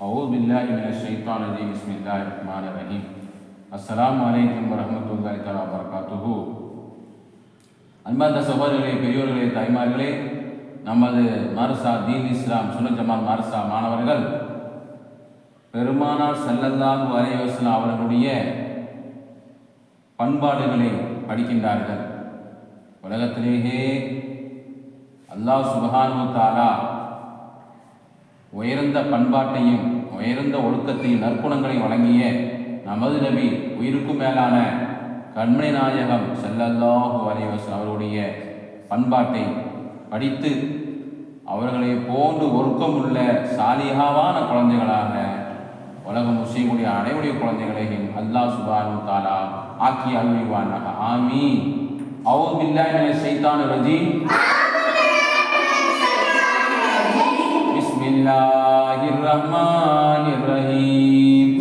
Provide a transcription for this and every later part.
அவுது பில்லா இவன ஷைத்தான் அஜி பிஸ்மில்லா ரஹ்மான் ரஹீம் அஸ்லாம் வலைக்கம் வரமத்துல்லாய் தலா வரகாத்துஹூ அன்பார்ந்த சகோதரர்களே பெரியோர்களே தாய்மார்களே நமது மாரசா தீன் இஸ்லாம் சுன ஜமால் மாரசா மாணவர்கள் பெருமானார் செல்லல்லாஹு அலைவாஸ்லாம் அவர்களுடைய பண்பாடுகளை படிக்கின்றார்கள். உலகத்திலேயே அல்லாஹ் சுபஹானு தாலா உயர்ந்த பண்பாட்டையும் உயர்ந்த ஒழுக்கத்தையும் நற்குணங்களையும் வழங்கிய நமது நபி உயிருக்கும் மேலான கண்மணி நாயகம் செல்லல்லாஹு அலைஹி அவருடைய பண்பாட்டை படித்து அவர்களை போன்று ஒழுக்கமுள்ள சாலிகாவான குழந்தைகளாக உலகம் முஸ்லீமுடைய அனைவருடைய குழந்தைகளையும் அல்லாஹ் சுபானு தாலா ஆக்கி அருள்வானாக. ஆமி அவுது பில்லாஹி மினஷ் ஷைத்தானிர் ரஜீம். பிஸ்மில்லாஹிர் ரஹ்மானிர் ரஹீம்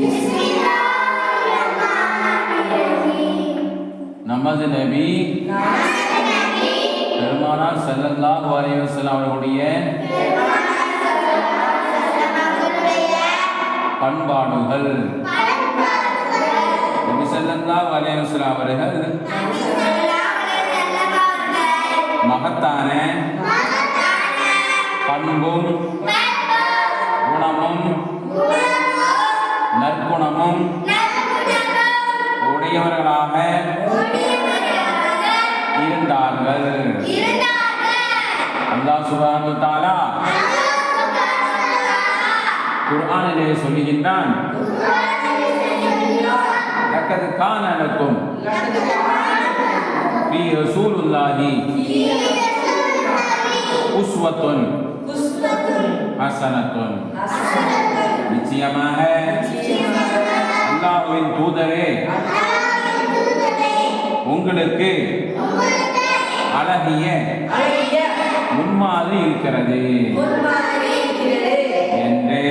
நமது நபி பெருமானார் ஸல்லல்லாஹு அலைஹி வஸல்லம் அவர்களுடைய பண்பாடுகள். நபி ஸல்லல்லாஹு அலைஹி வஸல்லம் அவர்கள் மகத்தான பண்பும் நற்குணமும் உடையவர்களாக இருந்தார்கள். அல்லாஹ் சுப்ஹானஹு வ தஆலா குர்ஆனிலே சொல்லுகின்றான். லக்கத் கான லக்கும் ஃபீ ரசூலுல்லாஹி உஸ்வத்துன் ஹஸனத்துன் நிச்சயமாக உங்களுக்கு அழகிய முன்மாதிரி இருக்கிறது. என்று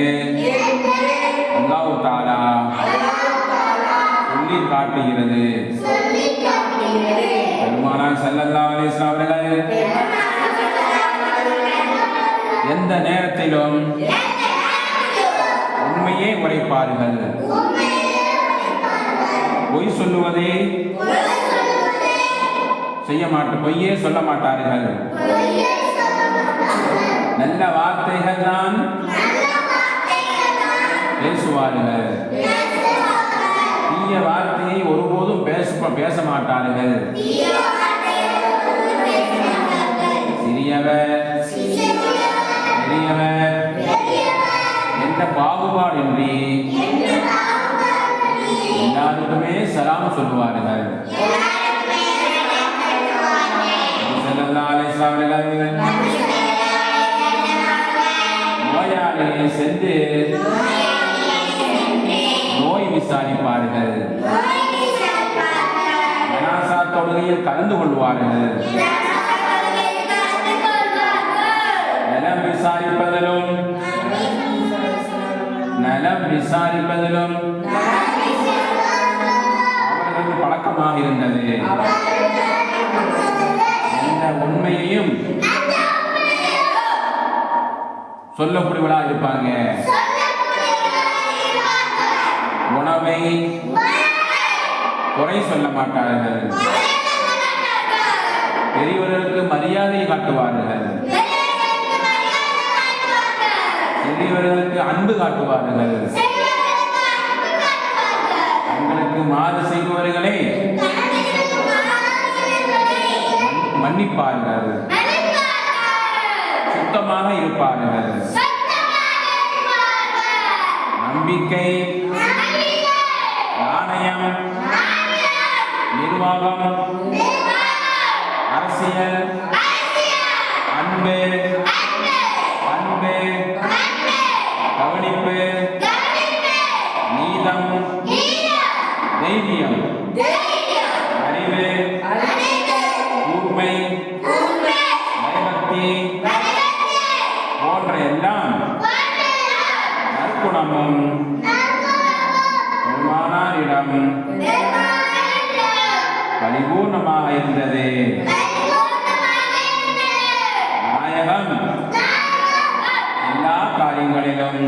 அல்லாஹ் சொல்லி காட்டுகிறது. பெருமானார் ஸல்லல்லாஹு அலைஹி எந்த நேரத்திலும் உண்மையே உரைப்பார்கள். பொய் சொல்லுவதே செய்ய மாட்ட பொய்யே சொல்ல மாட்டார்கள். நல்ல வார்த்தைகள் தான் பேசுவார்கள். தீய வார்த்தையை ஒருபோதும் பேச பேச மாட்டார்கள். சிறியவர் பெரியவர் என்ற பாகுபாடின்றி எல்லாருக்குமே சலாம் சொல்லுவார்கள். அவர்கள் நோயாளியை சென்று நோய் விசாரிப்பார்கள். ஜனாசா தொழுகையில் கலந்து கொள்வார்கள் நலம் விசாரிப்பதிலும் நலம் விசாரிப்பதிலும் அவர்களுக்கு பழக்கமாக இருந்தது அந்த உண்மையையும் சொல்லக்கூடியவளா இருப்பாங்க. உணவை குறை சொல்ல மாட்டார்கள். பெரியவர்களுக்கு மரியாதை காட்டுவார்கள். பெரியவர்களுக்கு அன்பு காட்டுவார்கள். தங்களுக்கு மாறு செய்பவர்களே மன்னிப்பார்கள். சுத்தமாக இருப்பார்கள். நம்பிக்கை நாணயம் நிர்வாகம் அரசியல் அன்பு அன்பு நாமம். பெருமானாரிடம் பரிபூர்ணமாக இருந்தது. நாயகம் எல்லா காரியங்களிலும்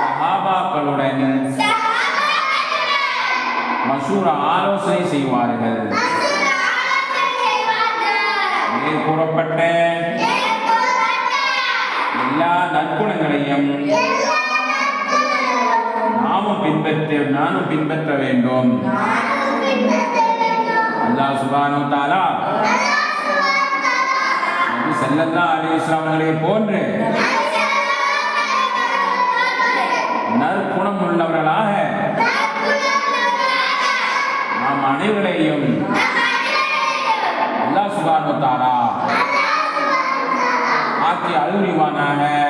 சஹாபாக்களுடன் மசூர் ஆலோசனை செய்வார்கள். மேற்கூறப்பட்ட எல்லா நற்குணங்களையும் நாமும் பின்பற்ற நானும் பின்பற்ற வேண்டும். அல்லாஹ் சுபானு தாலா நபி அலி இஸ்லாமர்களை போன்று நற்குணம் உள்ளவர்களாக நாம் அனைவரையும் அல்லாஹ் சுபானு தாலா आपकी आयु निवाना है।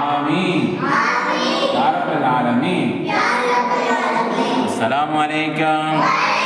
आमीन। सलाम प्यार वालेकुम